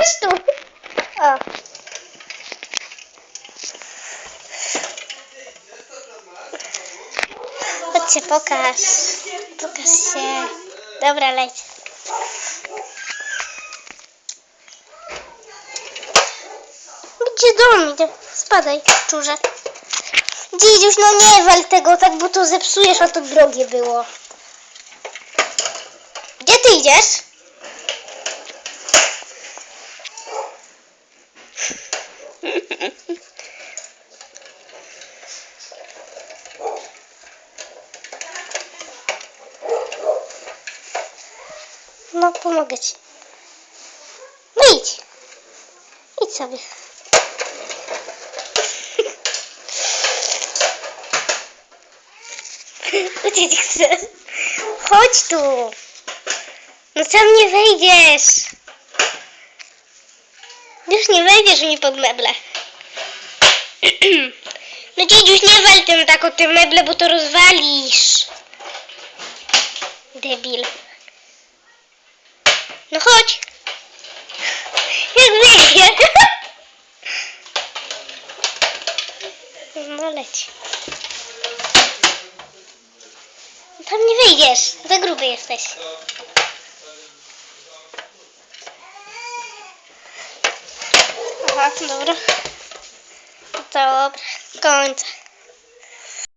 chodź tu. O. Chodźcie, pokaż. Pokaż się. Dobra, leć. Gdzie dom idzie? Spadaj, szczurze. Gdzie idziesz? No nie wal tego tak, bo to zepsujesz, a to drogie było. Gdzie ty idziesz? No, pomogę ci. No idź. Idź sobie. Uciec chcę. Chodź tu. No tam nie wejdziesz. Już nie wejdziesz mi pod meble. No dziedziuś, nie wal tym tak o tym meble, bo to rozwalisz. Debil. No chodź. Jak wyjdzie. No leć. Tam nie wyjdziesz. Za gruby jesteś. Aha, dobra. Dobra, kończę.